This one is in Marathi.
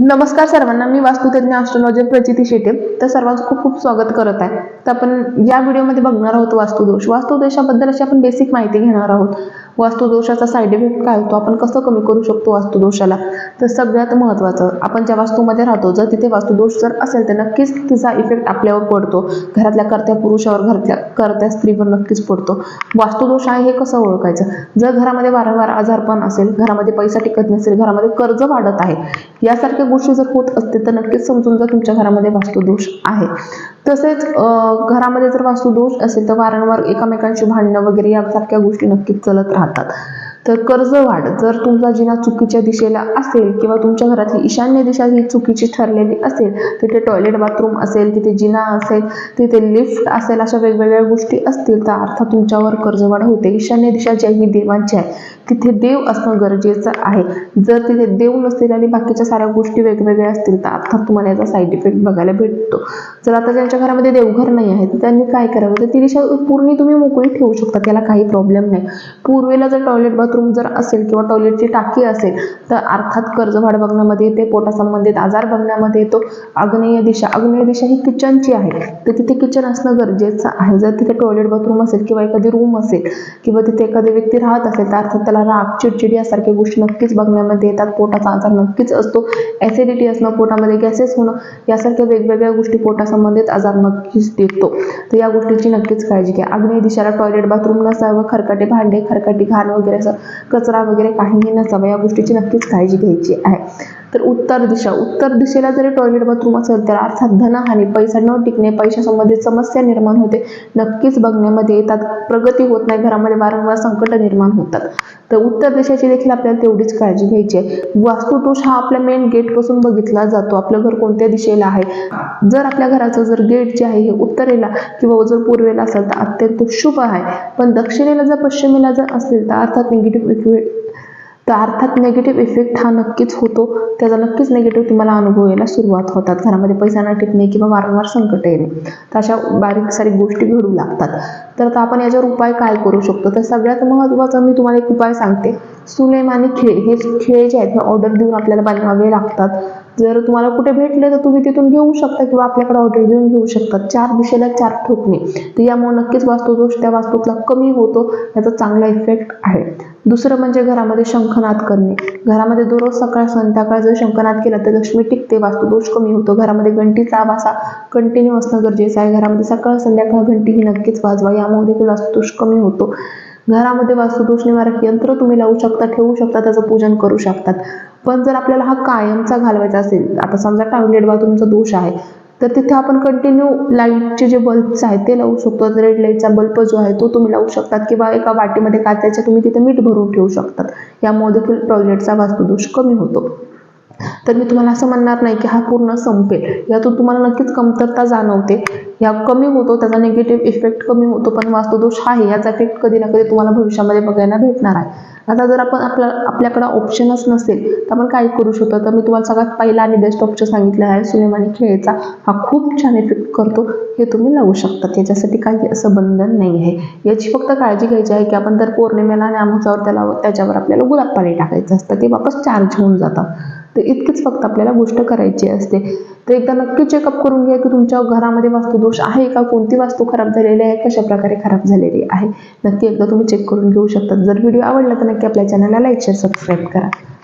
नमस्कार सर्वांना मी वास्तुतज्ञ ॲस्ट्रॉलॉजर प्रचिती शेटे. तर सर्वांचं खूप खूप स्वागत करत आहे. तर आपण या व्हिडिओमध्ये बघणार आहोत वास्तुदोष. वास्तुदोषाबद्दल अशी आपण बेसिक माहिती घेणार आहोत. वास्तुदोषाचा साईड इफेक्ट काय होतो? आपण कसं कमी करू शकतो वास्तुदोषाला? तर सगळ्यात महत्त्वाचं आपण ज्या वास्तूमध्ये राहतो जर तिथे वास्तुदोष जर असेल तर नक्कीच तिचा इफेक्ट आपल्यावर पडतो. घरातल्या कर्त्या पुरुषावर घरातल्या कर्त्या स्त्रीवर नक्कीच पडतो. वास्तुदोष आहे हे कसं ओळखायचं? जर घरामध्ये वारंवार आजारपण असेल घरामध्ये पैसा टिकत नसेल घरामध्ये कर्ज वाढत आहे यासारख्या गोष्टी जर होत असतील तर नक्कीच समजून जा तुमच्या घरामध्ये वास्तुदोष आहे. तसेच घरामध्ये जर वास्तुदोष असेल तर वारंवार एकमेकांशी भांडणं वगैरे यासारख्या गोष्टी नक्कीच चलत राहतात. तर कर्ज वाढ. जर तुमचा जिना चुकीच्या दिशेला असेल किंवा तुमच्या घरातली ईशान्य दिशा ही चुकीची ठरलेली असेल तिथे टॉयलेट बाथरूम असेल तिथे जिना असेल तिथे लिफ्ट असेल अशा वेगवेगळ्या गोष्टी असतील तर अर्थात तुमच्यावर कर्जवाढ होते. ईशान्य दिशा ज्या ही देवांची आहे. तिथे देव असणं गरजेचं आहे. जर तिथे देव नसतील आणि बाकीच्या साऱ्या गोष्टी वेगवेगळ्या असतील तर अर्थात तुम्हाला याचा साईड इफेक्ट बघायला भेटतो. जर आता ज्यांच्या घरामध्ये देवघर नाही आहे तर त्यांनी काय करावं? तर ती दिशा पूर्ण तुम्ही मोकळी ठेवू शकता त्याला काही प्रॉब्लेम नाही. पूर्वेला जर टॉयलेट बाथरूम जर असेल किंवा टॉयलेटची टाकी असेल तर अर्थात कर्जवाढ बघण्यामध्ये येते पोटासंबंधित आजार बघण्यामध्ये येतो. आग्नेय दिशा आग्नेय दिशा ही किचनची आहे. तर तिथे किचन असणं गरजेचं आहे. जर तिथे टॉयलेट बाथरूम असेल किंवा एखादी रूम असेल किंवा तिथे एखादी व्यक्ती राहत असेल तर अर्थात त्याला राग चिडचिडी यासारख्या गोष्टी नक्कीच बघण्यामध्ये येतात. पोटाचा आजार नक्कीच असतो. ॲसिडिटी असणं पोटामध्ये गॅसेस होणं यासारख्या वेगवेगळ्या गोष्टी पोटासंबंधित आजार नक्कीच देतो. तर या गोष्टीची नक्कीच काळजी घ्या. आग्नेय दिशाला टॉयलेट बाथरूम नसावं. खरकाटे भांडे खरकाटी घाण वगैरे असं कचरा वगैरे काहीही नसावं या गोष्टीची नक्कीच काळजी घ्यायची आहे. तर उत्तर दिशा. उत्तर दिशेला जरी टॉयलेट बाथरूम असेल तर अर्थात धनहानी पैसा न टिकणे पैशासंबंधित समस्या निर्माण होते. नक्कीच बघण्यामध्ये येतात प्रगती होत नाही घरामध्ये वारंवार संकट निर्माण होतात. तर उत्तर दिशेची देखील आपल्याला तेवढीच काळजी घ्यायची आहे. वास्तुदोष हा आपल्या मेन गेटपासून बघितला जातो. आपलं घर कोणत्या दिशेला आहे? जर आपल्या घराचं जर गेट जे आहे हे उत्तरेला किंवा जर पूर्वेला असेल तर अत्यंत शुभ आहे. पण दक्षिणेला जर पश्चिमेला जर असेल तर अर्थात निगेटिव्ह तर अर्थात नेगेटिव्ह इफेक्ट हा नक्कीच होतो. त्याचा नक्कीच निगेटिव्ह तुम्हाला अनुभव यायला सुरुवात होतात. घरामध्ये पैसा न टिकणे किंवा वारंवार संकट येणे. तर अशा बारीक सारीक गोष्टी घडू लागतात. तर आता आपण याच्यावर उपाय काय करू शकतो? तर सगळ्यात महत्त्वाचा मी तुम्हाला एक उपाय सांगते. सुलेम आणि खेळ. हे खेळ जे आहेत ऑर्डर देऊन आपल्याला बनवावे लागतात. जर तुम्हाला कुठे भेटले तर तुम्ही तिथून घेऊ शकता किंवा आपल्याकडे ऑर्डर देऊन घेऊ शकता. चार दिशेला चार ठोकणे तर यामुळे नक्कीच वास्तुदोष त्या वास्तूतला कमी होतो याचा चांगला इफेक्ट आहे. दुसरं म्हणजे घरामध्ये शंखनाद करणे. घरामध्ये दररोज सकाळ संध्याकाळ जर शंखनाद केला तर लक्ष्मी टिकते वास्तुदोष कमी होतो. घरामध्ये घंटीचा आवाज हा कंटिन्यू असणं गरजेचं आहे. घरामध्ये सकाळ संध्याकाळ घंटी ही नक्कीच वाजवा. यामुळे देखील वास्तुदोष कमी होतो. घरामध्ये वास्तुदोष निवारक यंत्र तुम्ही लावू शकता ठेवू शकता त्याचं पूजन करू शकतात. पण जर आपल्याला हा कायमचा घालवायचा असेल आता समजा टॉयलेट बाथरूमचा दोष आहे तर तिथे आपण कंटिन्यू लाईटचे जे बल्ब्स आहेत ते लावू शकतो. रेड लाईटचा बल्ब जो आहे तो तुम्ही लावू शकतात किंवा एका वाटीमध्ये काचायच्या तुम्ही तिथे मीठ भरून ठेवू शकतात. यामुळे देखील टॉयलेटचा वास्तुदोष कमी होतो. तर मी तुम्हाला असं म्हणणार नाही की हा पूर्ण संपेल. यातून तुम्हाला नक्कीच कमतरता जाणवते. या कमी होतो त्याचा निगेटिव्ह इफेक्ट कमी होतो पण वास्तुदोष आहे. याचा इफेक्ट कधी ना कधी तुम्हाला भविष्यामध्ये बघायला भेटणार आहे. आता जर आपण आपल्या आपल्याकडं ऑप्शनच नसेल तर आपण काय करू शकतो? तर मी तुम्हाला सगळ्यात पहिला आणि बेस्ट ऑप्शन सांगितलं आहे सुलेमानी खेळचा. हा खूप छान इफेक्ट करतो. हे तुम्ही लावू शकता. याच्यासाठी काही असं बंधन नाही आहे. याची फक्त काळजी घ्यायची आहे की आपण जर पौर्णिमेला आणि आमचावर त्याला त्याच्यावर आपल्याला गुलाब पाणी टाकायचं असतं ते वापस चार्ज होऊन जातं. तर इतकीच फक्त आपल्याला गोष्ट करायची असते. तर एकदा नक्की चेकअप करून घ्या की तुमच्या घरामध्ये वास्तुदोष आहे का? कोणती वास्तू खराब झालेली आहे? कशा प्रकारे खराब झालेली आहे? नक्की एकदा तुम्ही चेक करून घेऊ शकता. जर व्हिडिओ आवडला तर नक्की आपल्या चॅनलला लाईक शेअर सबस्क्राईब करा.